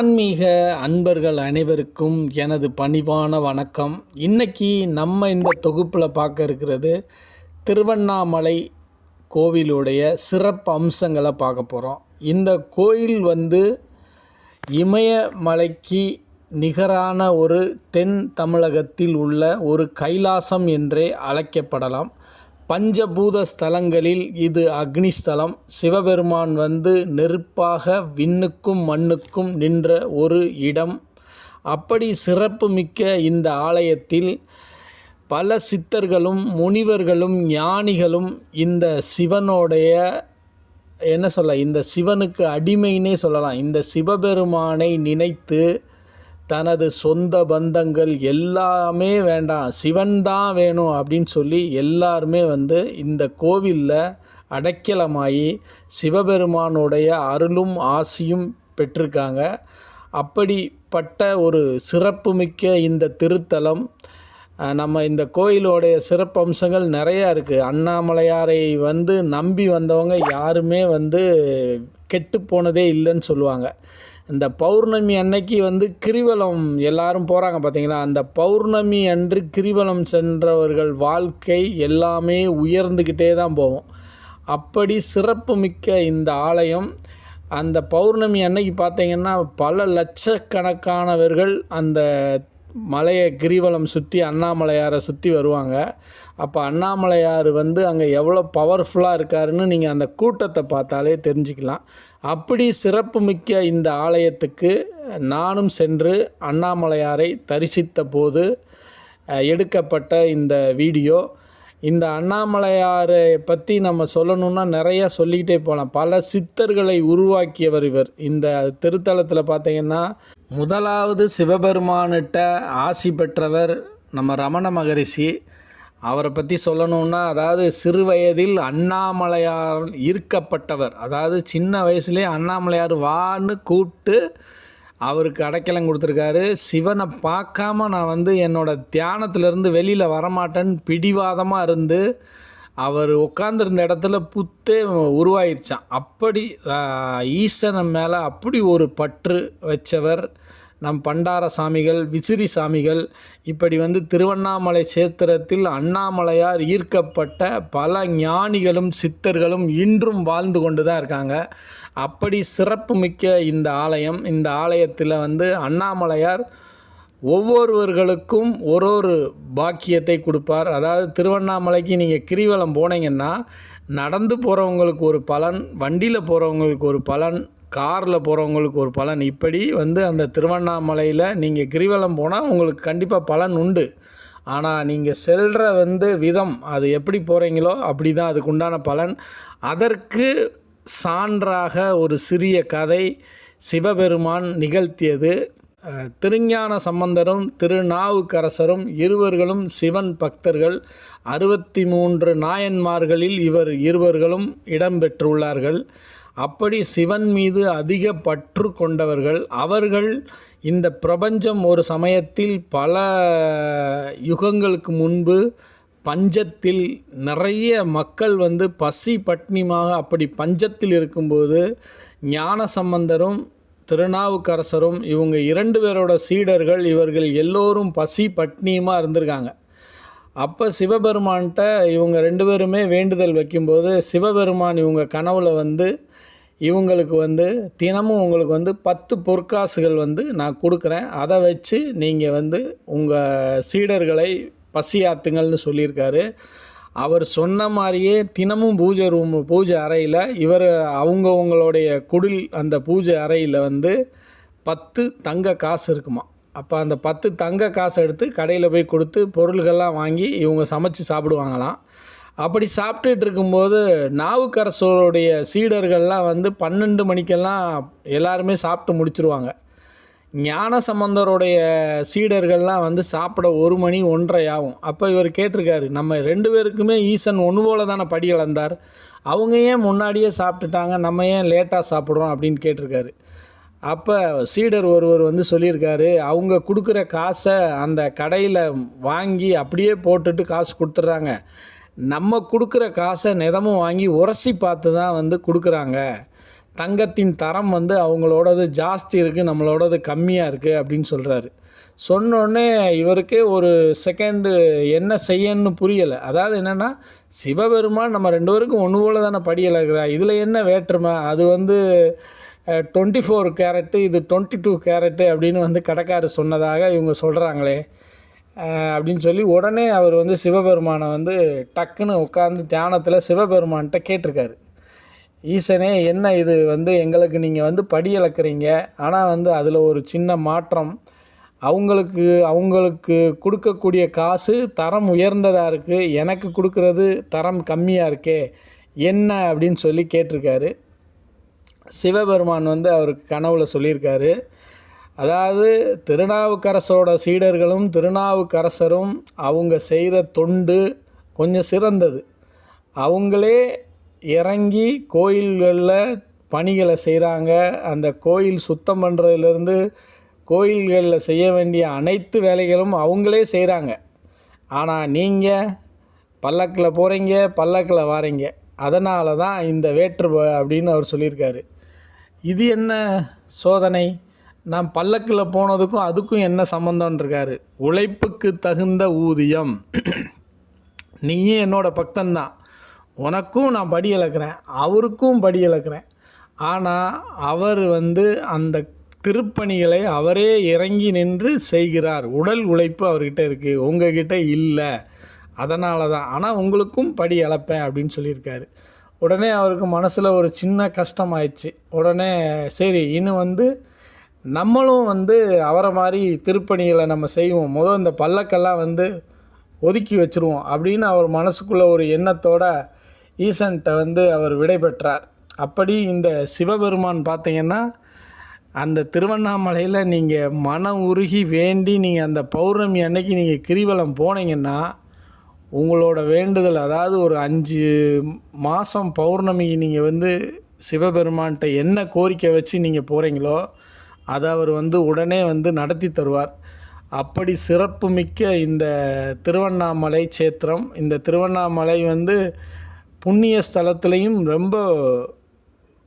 ஆன்மீக அன்பர்கள் அனைவருக்கும் எனது பணிவான வணக்கம். இன்னைக்கு நம்ம இந்த தொகுப்பில் பார்க்க இருக்கிறது திருவண்ணாமலை கோவிலுடைய சிறப்பு அம்சங்களை பார்க்க போகிறோம் இந்த கோயில் வந்து இமயமலைக்கு நிகரான ஒரு தென் தமிழகத்தில் உள்ள ஒரு கைலாசம் என்றே அழைக்கப்படலாம். பஞ்சபூத ஸ்தலங்களில் இது அக்னிஸ்தலம். சிவபெருமான் வந்து நெருப்பாக விண்ணுக்கும் மண்ணுக்கும் நின்ற ஒரு இடம். அப்படி சிறப்புமிக்க இந்த ஆலயத்தில் பல சித்தர்களும் முனிவர்களும் ஞானிகளும் இந்த சிவனுடைய என்ன சொல்ல இந்த சிவனுக்கு அடிமைன்னே சொல்லலாம். இந்த சிவபெருமானை நினைத்து தனது சொந்த பந்தங்கள் எல்லாமே வேண்டாம் சிவன் தான் வேணும் அப்படின்னு சொல்லி எல்லாருமே வந்து இந்த கோவிலில் அடைக்கலமாகி சிவபெருமானுடைய அருளும் ஆசியும் பெற்றிருக்காங்க. அப்படிப்பட்ட ஒரு சிறப்புமிக்க இந்த திருத்தலம் நம்ம இந்த கோயிலோடைய சிறப்பம்சங்கள் நிறையா இருக்குது அண்ணாமலையாரை வந்து நம்பி வந்தவங்க யாருமே வந்து கெட்டு போனதே இல்லைன்னு சொல்லுவாங்க. இந்த பௌர்ணமி அன்னைக்கு வந்து கிரிவலம் எல்லாரும் போகிறாங்க பார்த்தீங்களா அந்த பௌர்ணமி அன்று கிரிவலம் சென்றவர்கள் வாழ்க்கை எல்லாமே உயர்ந்துக்கிட்டே தான் போகும். அப்படி சிறப்புமிக்க இந்த ஆலயம் அந்த பௌர்ணமி அன்னைக்கு பார்த்தீங்கன்னா பல லட்சக்கணக்கானவர்கள் அந்த மலையை கிரிவலம் சுற்றி அண்ணாமலையாரை சுற்றி வருவாங்க. அப்போ அண்ணாமலையார் வந்து அங்கே எவ்வளோ பவர்ஃபுல்லாக இருக்காருன்னு நீங்கள் அந்த கூட்டத்தை பார்த்தாலே தெரிஞ்சுக்கலாம். அப்படி சிறப்புமிக்க இந்த ஆலயத்துக்கு நானும் சென்று அண்ணாமலையாரை தரிசித்த போது எடுக்கப்பட்ட இந்த வீடியோ. இந்த அண்ணாமலையாரை பற்றி நம்ம சொல்லணுன்னா நிறையா சொல்லிக்கிட்டே போகலாம் பல சித்தர்களை உருவாக்கியவர் இவர். இந்த திருத்தலத்தில் பார்த்தீங்கன்னா முதலாவது சிவபெருமானிட்ட ஆசி பெற்றவர் நம்ம ரமண மகரிஷி. அவரை பற்றி சொல்லணும்னா அதாவது சிறு வயதில் அண்ணாமலையார் ஈர்க்கப்பட்டவர். அதாவது சின்ன வயசுலேயே அண்ணாமலையார் வான்னு கூப்பிட்டு அவருக்கு அடைக்கலம் கொடுத்துருக்காரு. சிவனை பார்க்காம நான் வந்து என்னோடய தியானத்திலேருந்து வெளியில் வரமாட்டேன்னு பிடிவாதமாக இருந்து அவர் உட்காந்துருந்த இடத்துல புத்தே உருவாயிருச்சான் அப்படி ஆஹ், ஈசன் மேலே அப்படி ஒரு பற்று வச்சவர் நம் பண்டார சாமிகள் விசிறி சாமிகள் இப்படி வந்து திருவண்ணாமலை சேத்திரத்தில் அண்ணாமலையார் ஈர்க்கப்பட்ட பல ஞானிகளும் சித்தர்களும் இன்றும் வாழ்ந்து கொண்டு தான் இருக்காங்க. அப்படி சிறப்புமிக்க இந்த ஆலயம் இந்த ஆலயத்தில் வந்து அண்ணாமலையார் ஒவ்வொருவர்களுக்கும் ஒரு ஒரு பாக்கியத்தை கொடுப்பார். அதாவது திருவண்ணாமலைக்கு நீங்கள் கிரிவலம் போனீங்கன்னா நடந்து போகிறவங்களுக்கு ஒரு பலன் வண்டியில் போகிறவங்களுக்கு ஒரு பலன் காரில் போகிறவங்களுக்கு ஒரு பலன். இப்படி வந்து அந்த திருவண்ணாமலையில் நீங்கள் கிரிவலம் போனால் உங்களுக்கு கண்டிப்பாக பலன் உண்டு. ஆனால் நீங்கள் செல்கிற வந்து விதம் அது எப்படி போகிறீங்களோ அப்படி தான் அதுக்கு உண்டான பலன். அதற்கு சான்றாக ஒரு சிறிய கதை சிவபெருமான் நிகழ்த்தியது. திருஞான சம்பந்தரும் திருநாவுக்கரசரும் இருவர்களும் சிவன் பக்தர்கள் அறுபத்தி மூன்று நாயன்மார்களில் இவர் இருவர்களும் இடம்பெற்றுள்ளார்கள் அப்படி சிவன் மீது அதிக பற்று கொண்டவர்கள் அவர்கள் இந்த பிரபஞ்சம் ஒரு சமயத்தில் பல யுகங்களுக்கு முன்பு பஞ்சத்தில் நிறைய மக்கள் வந்து பசி பட்னிமாக அப்படி பஞ்சத்தில் இருக்கும்போது ஞான சம்பந்தரும் திருநாவுக்கரசரும் இவங்க இரண்டு பேரோட சீடர்கள் இவர்கள் எல்லோரும் பசி பட்னியுமாக இருந்திருக்காங்க. அப்போ சிவபெருமான்கிட்ட இவங்க ரெண்டு பேருமே வேண்டுதல் வைக்கும்போது சிவபெருமான் இவங்க கனவுல வந்து இவங்களுக்கு வந்து தினமும் உங்களுக்கு வந்து பத்து பொற்காசுகள் வந்து நான் கொடுக்குறேன். அதை வச்சு நீங்கள் வந்து உங்கள் சீடர்களை பசியாத்துங்கள்னு சொல்லியிருக்காரு. அவர் சொன்ன மாதிரியே தினமும் பூஜை ரூம் பூஜை அறையில் இவர் அவங்கவுங்களுடைய குடில் அந்த பூஜை அறையில் வந்து பத்து தங்க காசு இருக்குமா. அப்போ அந்த பத்து தங்க காசை எடுத்து கடையில் போய் கொடுத்து பொருள்கள்லாம் வாங்கி இவங்க சமைச்சு சாப்பிடுவாங்களாம். அப்படி சாப்பிட்டுட்டு இருக்கும்போது நாவுக்கரசருடைய சீடர்கள்லாம் வந்து பன்னெண்டு மணிக்கெல்லாம் எல்லாருமே சாப்பிட்டு முடிச்சிருவாங்க. ஞான சம்பந்தருடைய சீடர்கள்லாம் வந்து சாப்பிட ஒரு மணி ஒன்றரை ஆகும் அப்போ இவர் கேட்டிருக்காரு நம்ம ரெண்டு பேருக்குமே ஈசன் ஒன்று போல தானே படி இழந்தார் அவங்க ஏன் முன்னாடியே சாப்பிட்டுட்டாங்க நம்ம ஏன் லேட்டாக சாப்பிட்றோம் அப்படின்னு கேட்டிருக்காரு. அப்போ சீடர் ஒருவர் வந்து சொல்லியிருக்காரு அவங்க கொடுக்குற காசை அந்த கடையில் வாங்கி அப்படியே போட்டுட்டு காசு கொடுத்துட்றாங்க. நம்ம கொடுக்குற காசை நிதமும் வாங்கி உரசி பார்த்து தான் வந்து கொடுக்குறாங்க. தங்கத்தின் தரம் வந்து அவங்களோடது ஜாஸ்தி இருக்குது நம்மளோடது கம்மியாக இருக்குது அப்படின்னு சொல்கிறாரு சொன்னோடனே இவருக்கே ஒரு செகண்டு என்ன செய்யணும்னு புரியலை. அதாவது என்னென்னா சிவபெருமான் நம்ம ரெண்டு பேருக்கும் ஒன்று போல தானே படியலகிறா இதில் என்ன வேற்றுமை? அது வந்து டுவெண்ட்டி ஃபோர் கேரட்டு இது டுவெண்ட்டி டூ கேரட்டு அப்படின்னு வந்து கடைக்காரர் சொன்னதாக இவங்க சொல்கிறாங்களே அப்படின்னு சொல்லி உடனே அவர் வந்து சிவபெருமானை வந்து டக்குன்னு உட்காந்து தியானத்தில் சிவபெருமான்கிட்ட கேட்டிருக்காரு. ஈசனே என்ன இது வந்து எங்களுக்கு நீங்கள் வந்து படி இழக்கிறீங்க? ஆனால் வந்து அதில் ஒரு சின்ன மாற்றம். அவங்களுக்கு அவங்களுக்கு கொடுக்கக்கூடிய காசு தரம் உயர்ந்ததாக இருக்குது எனக்கு கொடுக்கறது தரம் கம்மியாக இருக்கே. என்ன? அப்படின்னு சொல்லி கேட்டிருக்காரு. சிவபெருமான் வந்து அவருக்கு கனவுல சொல்லியிருக்காரு. அதாவது திருநாவுக்கரசோட சீடர்களும் திருநாவுக்கரசரும் அவங்க செய்கிற தொண்டு கொஞ்சம் சிறந்தது. அவங்களே இறங்கி கோயில்களில் பணிகளை செய்கிறாங்க. அந்த கோயில் சுத்தம் பண்ணுறதுலேருந்து கோயில்களில் செய்ய வேண்டிய அனைத்து வேலைகளும் அவங்களே செய்கிறாங்க. ஆனால் நீங்கள் பல்லக்கில் போகிறீங்க பல்லக்கில் வாரீங்க. அதனால தான் இந்த வேற்று அப்படின்னு அவர் சொல்லியிருக்காரு. இது என்ன சோதனை? நான் பல்லக்கில் போனதுக்கும் அதுக்கும் என்ன சம்மந்தம்னு இருக்காரு உழைப்புக்கு தகுந்த ஊதியம். நீயும் என்னோடய பக்தன்தான். உனக்கும் நான் படி இழக்கிறேன். அவருக்கும் படி இழக்கிறேன். ஆனால் அவர் வந்து அந்த திருப்பணிகளை அவரே இறங்கி நின்று செய்கிறார். உடல் உழைப்பு அவர்கிட்ட இருக்குது உங்ககிட்ட இல்லை. அதனால தான் ஆனால் உங்களுக்கும் படி இழப்பேன் அப்படின்னு சொல்லியிருக்காரு. உடனே அவருக்கு மனசில் ஒரு சின்ன கஷ்டமாயிடுச்சு உடனே சரி இன்னும் வந்து நம்மளும் வந்து அவரை மாதிரி திருப்பணிகளை நம்ம செய்வோம். முதல் இந்த பல்லக்கெல்லாம் வந்து ஒதுக்கி வச்சுருவோம் அப்படின்னு அவர் மனசுக்குள்ளே ஒரு எண்ணத்தோட ஈசன்கிட்ட வந்து அவர் விடை பெற்றார் அப்படி இந்த சிவபெருமான் பார்த்தீங்கன்னா அந்த திருவண்ணாமலையில் நீங்கள் மனம் உருகி வேண்டி நீங்கள் அந்த பௌர்ணமி அன்னைக்கு நீங்கள் கிரிவலம் போனீங்கன்னா உங்களோட வேண்டுதல் அதாவது ஒரு அஞ்சு மாதம் பௌர்ணமிக்கு நீங்கள் வந்து சிவபெருமான்கிட்ட என்ன கோரிக்கை வச்சு நீங்கள் போகிறீங்களோ அதை அவர் வந்து உடனே வந்து நடத்தி தருவார். அப்படி சிறப்புமிக்க இந்த திருவண்ணாமலை சேத்திரம் இந்த திருவண்ணாமலை வந்து புண்ணிய ஸ்தலத்துலேயும் ரொம்ப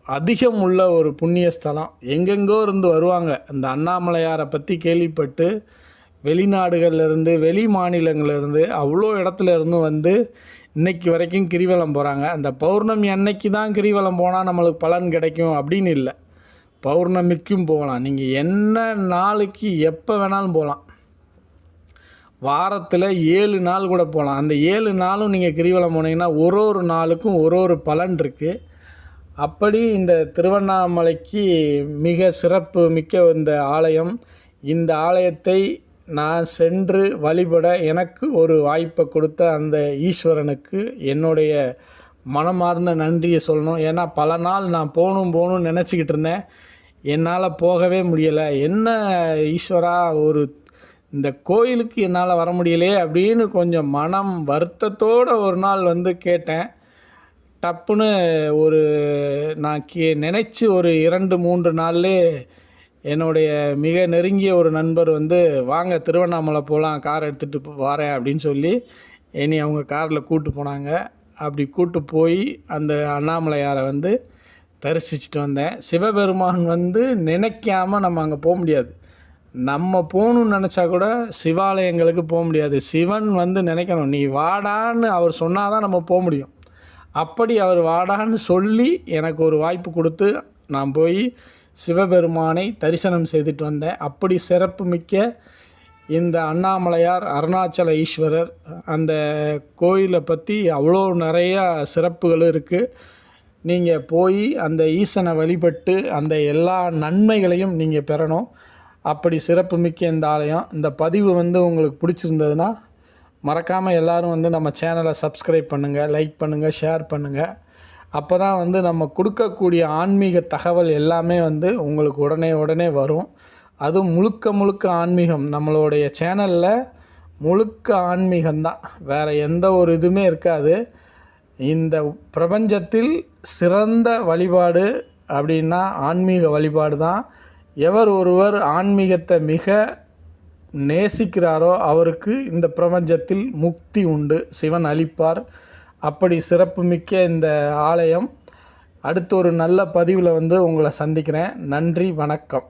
அதிகம் உள்ள ஒரு புண்ணிய ஸ்தலம். எங்கெங்கோ இருந்து வருவாங்க. இந்த அண்ணாமலையாரை பற்றி கேள்விப்பட்டு வெளிநாடுகள்லேருந்து வெளி மாநிலங்கள்லேருந்து அவ்வளோ இடத்துல இருந்து வந்து இன்றைக்கி வரைக்கும் கிரிவலம் போகிறாங்க அந்த பௌர்ணமி அன்னைக்கு தான் கிரிவலம் போனால் நம்மளுக்கு பலன் கிடைக்கும் அப்படின்னு இல்லை. பௌர்ணமிக்கும் போகலாம். நீங்கள் என்ன நாளைக்கு எப்போ வேணாலும் போகலாம். வாரத்தில் ஏழு நாள் கூட போகலாம். அந்த ஏழு நாளும் நீங்கள் கிரிவலம் போனீங்கன்னா ஒரு ஒரு நாளுக்கும் ஒரு ஒரு பலன் இருக்குது அப்படி இந்த திருவண்ணாமலைக்கு மிக சிறப்பு மிக்க இந்த ஆலயம். இந்த ஆலயத்தை நான் சென்று வழிபட எனக்கு ஒரு வாய்ப்பை கொடுத்த அந்த ஈஸ்வரனுக்கு என்னுடைய மனமார்ந்த நன்றியை சொல்லணும். ஏன்னா பல நாள் நான் போகணும் போகணும்னு நினச்சிக்கிட்டு இருந்தேன். என்னால் போகவே முடியலை. என்ன ஈஸ்வரா ஒரு இந்த கோயிலுக்கு என்னால் வர முடியலையே அப்படின்னு கொஞ்சம் மனம் வருத்தத்தோடு ஒரு நாள் வந்து கேட்டேன். டப்புன்னு ஒரு நான் கே நினச்சி ஒரு இரண்டு மூன்று நாள்லே என்னுடைய மிக நெருங்கிய ஒரு நண்பர் வந்து வாங்க திருவண்ணாமலை போகலாம் கார் எடுத்துகிட்டு வரேன் அப்படின்னு சொல்லி என்னை அவங்க காரில் கூப்பிட்டு போனாங்க. அப்படி கூப்பிட்டு போய் அந்த அண்ணாமலையாரை வந்து தரிசிச்சுட்டு வந்தேன். சிவபெருமான் வந்து நினைக்காம நம்ம அங்கே போக முடியாது. நம்ம போகணும்னு நினச்சா கூட சிவாலயங்களுக்கு போக முடியாது. சிவன் வந்து நினைக்கணும். நீ வாடான்னு அவர் சொன்னால் தான் நம்ம போக முடியும். அப்படி அவர் வாடான்னு சொல்லி எனக்கு ஒரு வாய்ப்பு கொடுத்து நான் போய் சிவபெருமானை தரிசனம் செய்துட்டு வந்தேன். அப்படி சிறப்பு மிக்க இந்த அண்ணாமலையார் அருணாச்சல ஈஸ்வரர் அந்த கோயிலை பற்றி அவ்வளோ நிறையா சிறப்புகள் இருக்குது நீங்கள் போய் அந்த ஈசனை வழிபட்டு அந்த எல்லா நன்மைகளையும் நீங்கள் பெறணும். அப்படி சிறப்பு மிக்க இந்த ஆலயம். இந்த பதிவு வந்து உங்களுக்கு பிடிச்சிருந்ததுன்னா மறக்காமல் எல்லோரும் வந்து நம்ம சேனலை சப்ஸ்கிரைப் பண்ணுங்கள் லைக் பண்ணுங்கள் ஷேர் பண்ணுங்கள் அப்போ தான் வந்து நம்ம கொடுக்கக்கூடிய ஆன்மீக தகவல் எல்லாமே வந்து உங்களுக்கு உடனே உடனே வரும். அதுவும் முழுக்க முழுக்க ஆன்மீகம். நம்மளுடைய சேனலில் முழுக்க ஆன்மீகம்தான். வேறு எந்த ஒரு இதுவுமே இருக்காது. இந்த பிரபஞ்சத்தில் சிறந்த வழிபாடு அப்படின்னா ஆன்மீக வழிபாடு தான். எவர் ஒருவர் ஆன்மீகத்தை மிக நேசிக்கிறாரோ அவருக்கு இந்த பிரபஞ்சத்தில் முக்தி உண்டு. சிவன் அளிப்பார். அப்படி சிறப்புமிக்க இந்த ஆலயம். அடுத்து ஒரு நல்ல பதிவில் வந்து உங்களை சந்திக்கிறேன். நன்றி வணக்கம்.